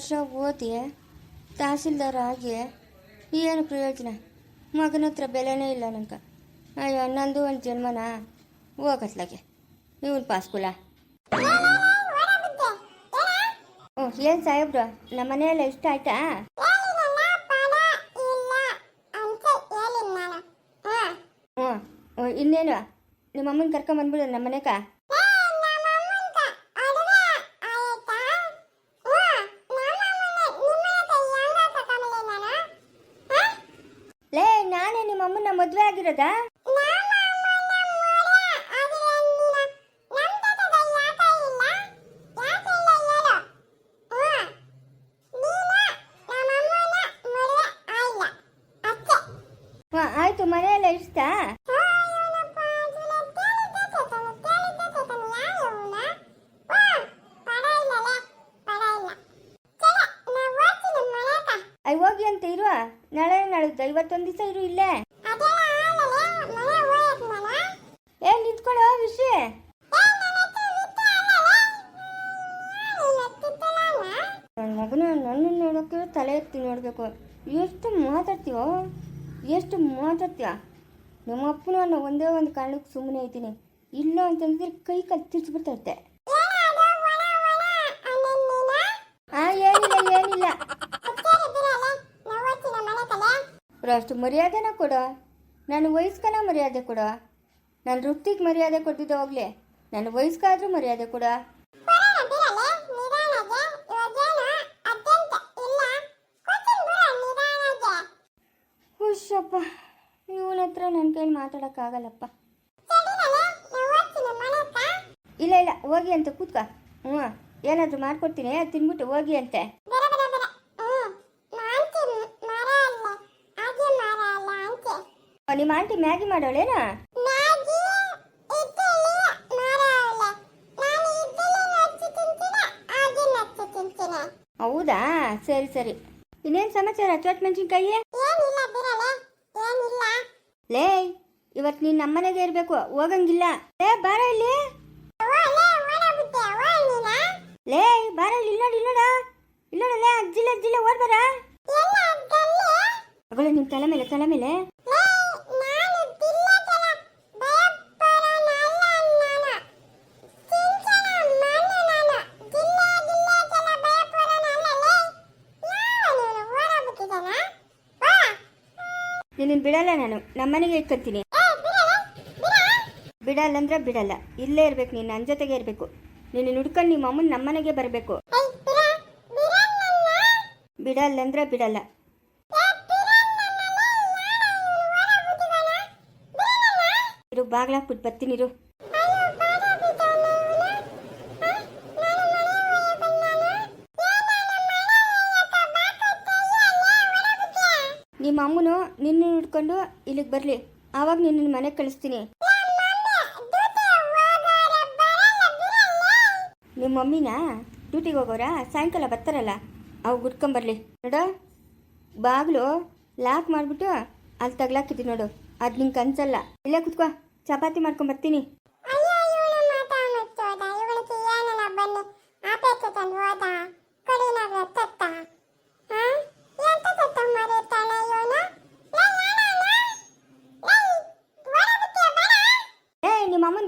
ವರ್ಷ ಓದಿ ತಹಸೀಲ್ದಾರ್ ಆಗಿ ಏನು ಪ್ರಯೋಜನ? ಮಗನ ಹತ್ರ ಬೆಲೆನೇ ಇಲ್ಲ ನಂಗೆ. ಅಯ್ಯೋ ನಂದು ಒಂದು ಜನ್ಮನ? ಹೋಗತ್ಲಾಗೆ ಇವನು ಪಾಸ್ಕುಲ ಓ ಏನು ಸಾಹೇಬ್ರು? ನಮ್ಮ ಮನೆಯೆಲ್ಲ ಇಷ್ಟ ಆಯ್ತಾ? ಹ್ಞೂ ಇನ್ನೇನು? ನಿಮ್ಮ ಅಮ್ಮನ ಕರ್ಕೊಂಬಂದ್ಬಿಡು ನಮ್ಮ ಮನೆಗ ಲೇ ನಾನೇ ನಿಮ್ಮ ಅಮ್ಮನ ಮದುವೆ ಆಗಿರೋದಾ? ಆಯ್ತು ಮನೆಯೆಲ್ಲ ಇಷ್ಟ ಹೋಗಿ ಅಂತ ಇರುವ? ನಾಳೆ ನಾಳೆ ಇವತ್ತೊಂದು ದಿವಸ ಇರು ಇಲ್ಲೇ. ನನ್ನ ನನ್ನನ್ನು ನನ್ನ ನೋಡೋಕೆ ತಲೆ ಎತ್ತಿ ನೋಡಬೇಕು. ಎಷ್ಟು ಮಾತಾಡ್ತೀವೋ ಎಷ್ಟು ಮಾತಾಡ್ತೀಯ? ನಮ್ಮ ಅಪ್ಪನ ಒಂದೇ ಒಂದು ಕಾರಣಕ್ಕೆ ಸುಮ್ಮನೆ ಇದ್ದೀನಿ. ಇಲ್ಲ ಅಂತಂದ್ರೆ ಕೈ ಕಲ್ ತಿರ್ಸ್ಬಿಡ್ತೈತೆ ಏನಿಲ್ಲ ಏನಿಲ್ಲ. ಅಷ್ಟು ಮರ್ಯಾದೆನ ಕೊಡ. ನನ್ನ ವಯಸ್ಕನ ಮರ್ಯಾದೆ ಕೊಡ. ನನ್ನ ವೃತ್ತಿಗೆ ಮರ್ಯಾದೆ ಕೊಡ್ತಿದ್ದೆ ಹೋಗ್ಲಿ. ನನ್ನ ವಯಸ್ಕಾದ್ರೂ ಮರ್ಯಾದೆ ಕೊಡ ಹುಷಪ್ಪ ಇವನ ಹತ್ರ ನನ್ನ ಕೈಲಿ ಮಾತಾಡೋಕ್ಕಾಗಲ್ಲಪ್ಪ ಇಲ್ಲ ಇಲ್ಲ ಹೋಗಿ ಅಂತ ಕೂತ್ಕ. ಹ್ಞೂ ಏನಾದರೂ ಮಾಡ್ಕೊಡ್ತೀನಿ ತಿನ್ಬಿಟ್ಟು ಹೋಗಿ ಅಂತೆ. ನಿಮ್ಮ ಆಂಟಿ ಮ್ಯಾಗಿ ಮಾಡೋಳೇನಾ? ಹೌದಾ? ಸರಿ ಸರಿ. ಇನ್ನೇನು ಸಮಾಚಾರ? ಚೋಟ್ ಮೆಣಸಿನ್ಕಾಯಿ ಲೇ ಇವತ್ತು ನೀನು ನಮ್ಮನೆಗೆ ಇರಬೇಕು, ಹೋಗಂಗಿಲ್ಲ. ಲೇ, ಬಾರ ಇಲ್ಲಿ. ಲೇ, ಬಾರ ಇಲ್ಲಿ ಇಲ್ಲೋಡ ಇಲ್ಲೋಡ ಇಲ್ಲೋಡ ಲೇ ಅಜ್ಜಿಲ್ಲ ಅಜ್ಜಿಲ್ಲ ಓಡ್ ಬಾರ. ಮಗಳು ನಿಮ್ಮ ತಲೆ ಮೇಲೆ ತಲೆ ಮೇಲೆ. ನಿನ್ನ ಬಿಡಲ್ಲ ನಾನು. ನಮ್ಮನೆಗೆ ಇಟ್ಕೊತೀನಿ. ಬಿಡಲ್ಲ ಅಂದ್ರೆ ಬಿಡಲ್ಲ. ಇಲ್ಲೇ ಇರ್ಬೇಕು, ನೀನು ನನ್ನ ಜೊತೆಗೆ ಇರಬೇಕು. ನೀನು ನುಡ್ಕೊಂಡು ನಿಮ್ಮ ಅಮ್ಮನ ನಮ್ಮನೆಗೆ ಬರಬೇಕು. ಬಿಡಲ್ಲ ಅಂದ್ರೆ ಬಿಡಲ್ಲ. ಇರು ಬಾಗ್ಲಾಕ್ಬಿಟ್ಟು ಬರ್ತೀನಿ ಇರು. ನಿಮ್ಮ ಅಮ್ಮನು ನಿನ್ನ ಹಿಡ್ಕೊಂಡು ಇಲ್ಲಿಗೆ ಬರಲಿ. ಆವಾಗ ನಿನ್ನ ಮನೆಗೆ ಕಳಿಸ್ತೀನಿ. ನಿಮ್ಮ ಮಮ್ಮಿನ? ಡ್ಯೂಟಿಗೆ ಹೋಗೋರಾ? ಸಾಯಂಕಾಲ ಬರ್ತಾರಲ್ಲ ಅವು ಗುಡ್ಕೊಂಬರ್ಲಿ ನೋಡು, ಬಾಗಿಲು ಲಾಕ್ ಮಾಡಿಬಿಟ್ಟು ಅಲ್ಲಿ ತಗ್ಲಾಕಿದ್ದಿ ನೋಡು. ಅದು ನಿಂಗೆ ಕನ್ಸಲ್ಲ. ಇಲ್ಲೇ ಕುತ್ಕೋ, ಚಪಾತಿ ಮಾಡ್ಕೊಂಡ್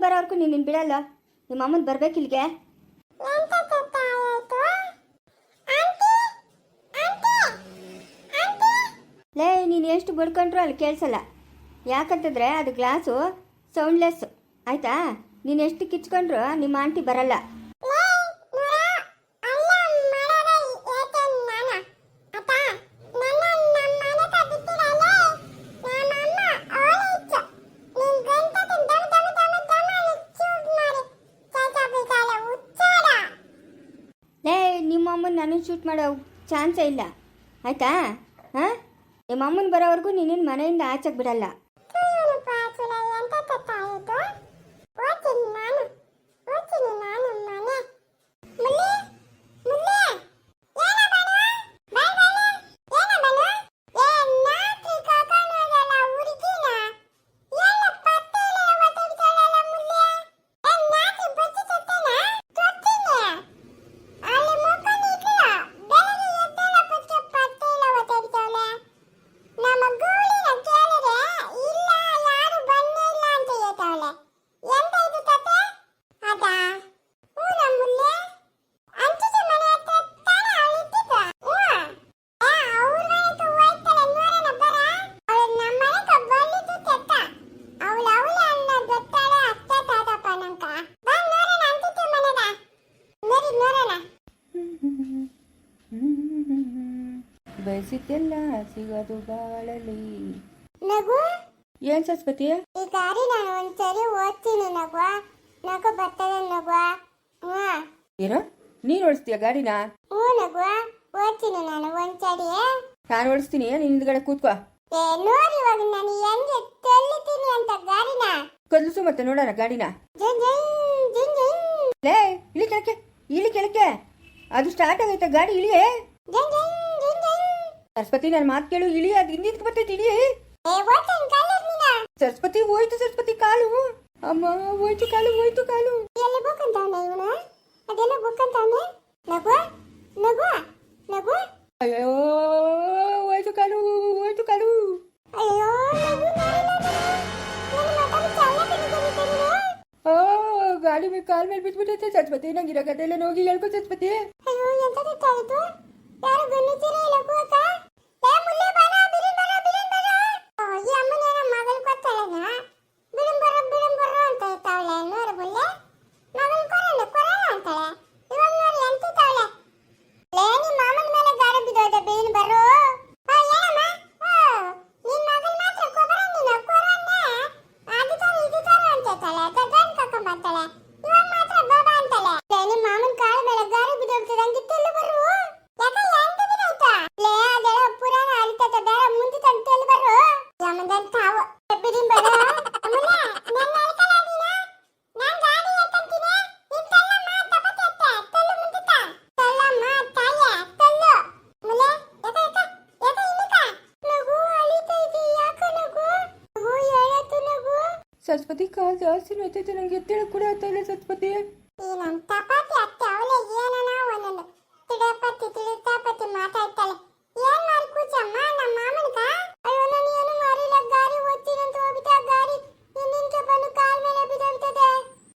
ಬರೋವರೆಗೂ ನೀನು ಬಿಡಲ್ಲ. ನಿಮ್ಮ ಅಮ್ಮನ ಬರ್ಬೇಕು ಇಲ್ಲಿಗೆ. ಲೇ ನೀನು ಎಷ್ಟು ಬಡ್ಕೊಂಡ್ರು ಅಲ್ಲಿ ಕೇಳಿಸಲ್ಲ. ಯಾಕಂತಂದ್ರೆ ಅದು ಗ್ಲಾಸು ಸೌಂಡ್ಲೆಸ್ ಆಯ್ತಾ? ನೀನು ಎಷ್ಟು ಕಿಚ್ಕೊಂಡ್ರು ನಿಮ್ಮ ಆಂಟಿ ಬರಲ್ಲ. ಅಮ್ಮನ ಶೂಟ್ ಮಾಡೋ ಚಾನ್ಸೇ ಇಲ್ಲ. ಆಯಿತಾ? ಹಾಂ? ನಿಮ್ಮ ಅಮ್ಮನ ಬರೋವರೆಗೂ ನಿನ್ನ ಮನೆಯಿಂದ ಆಚೆಗೆ ಬಿಡಲ್ಲ. ಬಯಸಿದ್ದೆಲ್ಲ ಸಿಗೋದು ಬಾಳಲಿ ನಗು? ಏನ್ ಸರಸ್ವತಿ? ಈ ಗಾಡಿ ನಾನು ಒಂದ್ಸರಿ ಓದ್ತೀನಿ ನಗು. ನಗು ಬರ್ತದೆ ನಗು. ಹ್ಞೂ ಏನೋ? ನೀನ್ ಓಡಿಸ್ತೀಯ ಗಾಡಿನ? ಹ್ಞೂ ನಗು. ಓದ್ತೀನಿ ನಾನು ಒಂದ್ಸರಿ. ನಾನು ಓಡಿಸ್ತೀನಿ. ನೀನ್ ಹಿಂದ್ಗಡೆ ಕೂತ್ಕೋ. ಏ ನೋಡಿ ಇವಾಗ ನಾನು ಹೆಂಗೆ ತೆಲ್ಲಿತೀನಿ ಅಂತ ಗಾಡಿನ. ಕದ್ಲಿಸು ಮತ್ತೆ ನೋಡೋಣ ಗಾಡಿನ. ಜಿನ್ ಜಿನ್ ಜಿನ್ ಜಿನ್ ಲೇ ಇಳಿ ಕೆಳಕ್ಕೆ ಇಳಿ ಕೆಳಕ್ಕೆ ಅದು ಸ್ಟಾರ್ಟ್ ಆಗೈತೆ ಗಾಡಿ ಇಳಿಯೇ. ಜಿನ್ ಜಿನ್ ಸರಸ್ವತಿ ನನ್ನ ಮಾತು ಕೇಳು ಇಳಿ ಅದು ಹಿಂದಿದ್ ಬರ್ತೈತಿ ಇಳಿ. ಏ ಓದ್ತೀನಿ ಕಲ್ಲರ್ ನೀನ ಸರಸ್ವತಿ ಹೋಯ್ತು ಸರಸ್ವತಿ ಕಾಲು. ಅಮ್ಮ ಹೋಯ್ತು ಕಾಲು ಹೋಯ್ತು ಕಾಲು. ಎಲ್ಲಿ ಬುಕ್ ಅಂತಾವನೆ ಇವನು? ಅದೆಲ್ಲ ಬುಕ್ ಅಂತಾವನೆ ನಗು ನಗು ನಗು ಅಯ್ಯೋ ಹೋಯ್ತು ಕಾಲು ಹೋಯ್ತು ಕಾಲು. ಅಯ್ಯೋ ನಗು ನನ್ನ ಮಾತಾಡಿ ಚಾಲ ಕಲಿತೀನಿ ನೀನು? ಆ ಗಾಡಿ ಮೇಲೆ ಕಾಲ್ ಮೇಲೆ ಬಿದ್ಬಿಟ್ಟೈತೆ ಸರಸ್ವತಿ. ನಂಗೆ ಇರೋ ಕತೆ ಎಲ್ಲ ಹೋಗಿ ಹೇಳ್ಕೊ ಸರಸ್ವತಿ. ಅಯ್ಯೋ ಎಂತದು ತಾಳಿತು ಯಾರು ಗನ್ನಿತೀರ ಇಲ್ಲ ಕೂಕ ಏ ಮುಲ್ಲೆ ಬಾರ ಬಿರಿನ್ ಬರ ಬಿರಿನ್ ಬರ ಓ, ಈ ಅಮ್ಮನ ಏನೋ ಮಗನ್ ಕೊತ್ತಾಳೆನ ಬಿರಿನ್ ಬರ ಬಿರಿನ್ ಬರ ಅಂತ ಇರ್ತಾವಳೆ ನೋಡು ಮುಲ್ಲೆ ಮಗನ್ ಕೊರಲ್ಲ ಕೊರಲ್ಲ ಅಂತಾಳೆ ಇವಾಗ ನೋಡಿ ಎಂತ ತಾವಳೆ ಲೇ ನಿಮ್ ಮಾಮನ ಮೇಲೆ ಗಾರ ಬಿದ್ದೋದೆ ಬಿರಿನ್ ಬರೋ ಓ ಏನಮ್ಮ ಓ ನಿನ್ ಮಗನ್ ಮಾತ್ರ ಕೊಬರ ನೀನು ಕೊರನ್ನೆ ಅದು ತರ ಇದು ತರ ಅಂತ ಇರ್ತಾಳೆ ಗಗನ್ ಕಕ್ಕ ಬರ್ತಾಳೆ ಇವಾಗ ಮಾತ್ರ ಬಾಬಾ ಅಂತಾಳೆ ಲೇ ನಿಮ್ ಮಾಮನ್ ಕಾಲ ಮೇಲೆ ಗಾರ ಬಿದ್ದೋಗ್ತದೆ ಹಂಗಿತ್ತೆಲ್ಲ ಬರು ಯಾಕ ಎಂತ ಬಿದ್ದಾಯ್ತಾ ಲೇ ಅದೆಲ್ಲ ಪುರಾಣ ಅರಿತತೆ ಬೇರೆ ಮುಂದೆ ತಂತೆಲ್ಲ ಬರು ಯಮದನ್ ತಾವು ಬಿಡಿಂ ಬರು ಅಮ್ಮಲ್ಲ ನನ್ನ ಅಳ್ಕಲ್ಲ ನೀನ ನಾನ್ ಗಾಡಿ ಎತ್ತಂತೀನಿ ನೀನ್ ತಲ್ಲಮ್ಮ ತಪತೆ ಅತ್ತೆ ತಲ್ಲು ಮುಂದಿತ ತಲ್ಲಮ್ಮ ತಾಯ ತಲ್ಲು ಮುಲೆ ಯಾಕ ಯಾಕ ಯಾಕ ಇನ್ನಕ ನಗು ಅಳಿತೈತಿ ಯಾಕ ನಗು ನಗು ಹೇಳತ್ತು ನಗು ಸರಸ್ವತಿ ಕಾಲು ಜಾಸ್ತಿ ನೋಯ್ತೈತೆ ನಂಗೆ ಎತ್ತೇಳ ಕೂಡ ಆಗ್ತಾ ಇಲ್ಲ ಸರಸ್ವತಿ. ಈ ನನ್ ತಪಾತಿ ಅತ್ತೆ ಅವಳೆ ಏನನ ಒಂದೊಂದು. ತಿಡಪತಿ ತಿಳುತ್ತಾಪತಿ ಮಾತಾಡ್ತಾಳೆ. ಏನ್ ಮಾಡಿ ಕೂಚಮ್ಮ ನಮ್ಮ ಮಾಮನ್ಕ ಅಯ್ಯೋ ನಾನು ಏನು ಮಾರಿಲ್ಲ. ಗಾರಿ ಓದ್ತೀನಂತ ಹೋಗ್ಬಿಟ್ಟ ಗಾಡಿ ಹಿಂದಿಂಚೆ ಬಂದು ಕಾಲ್ ಮೇಲೆ ಬಿದ್ದೋಗ್ತದೆ.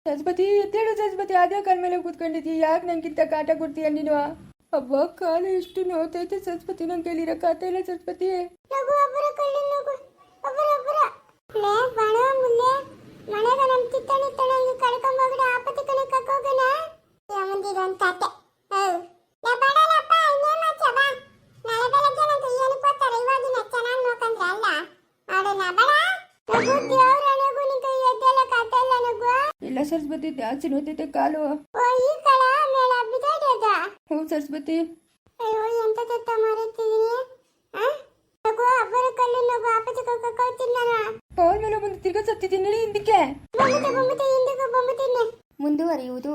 ಸರಸ್ವತಿ ಎತ್ತೇಳು ಸರಸ್ವತಿ. ಅದೇ ಕಾಲ ಮೇಲೆ ಕೂತ್ಕೊಂಡಿದ್ದಿ. ಯಾಕೆ ನಂಗಿಂತ ಕಾಟ ಕೊಡ್ತೀಯ ನೀನು? ಅಬ್ಬ ಕಾಲ ಎಷ್ಟು ನೋಯ್ತೈತೆ ಸರಸ್ವತಿ. ನಂಗೆ ಕೈಲಿರಕ್ಕಾಗ್ತಾ ಇಲ್ಲ ಸರಸ್ವತಿ. ನಗು ಒಬ್ಬರ ಕಳ್ಳಿ ನಗು. ಒಬ್ಬರ ಬಣ ಮುಲ್ಲೆ ಮನೆಗ ನಮ್ ತಿತ್ತಣಿ ತಣಂಗ ಕಳ್ಕೊಂಡ್ ಹೋಗ್ಬಿಡ ಆಪತ್ತಿ ಕಣೆ ಕಕ್ಕೋಗನ ಹೌದು. ಬಡಲಪ್ಪ ಬಾ. ನಾಳೆ ಬೆಳಗ್ಗೆ ಏನು ಇವಾಗಿನ ಚೆನ್ನಾಗಿ ಅಲ್ಲ? ಬಡ? ನಗು ಎದ್ದೆಲ್ಲ ಕಾತ ನಗು. ಇಲ್ಲ ಸರಸ್ವತಿ ಕಾಲು. ಓ ಈ ಕಳ ಮೇಳ ಹ್ಞೂ ಸರಸ್ವತಿ. ಅಯ್ಯೋ ಎಂತ ತತ್ತ ಆ? ನಗು ಒಬ್ಬರ ಕಲ್ಲು ನಗು ಆಪತ್ತಿ ಕಕ್ಕೋತೀನಿ ನಾನು. ಕಾಲ್ ಮೇಲೆ ಬಂದು ತಿರ್ಗಾ ಸತ್ತಿದ್ದೀನಿ ನಡಿ ಹಿಂದಕ್ಕೆ. ಮುಂದುವರಿಯುವುದು.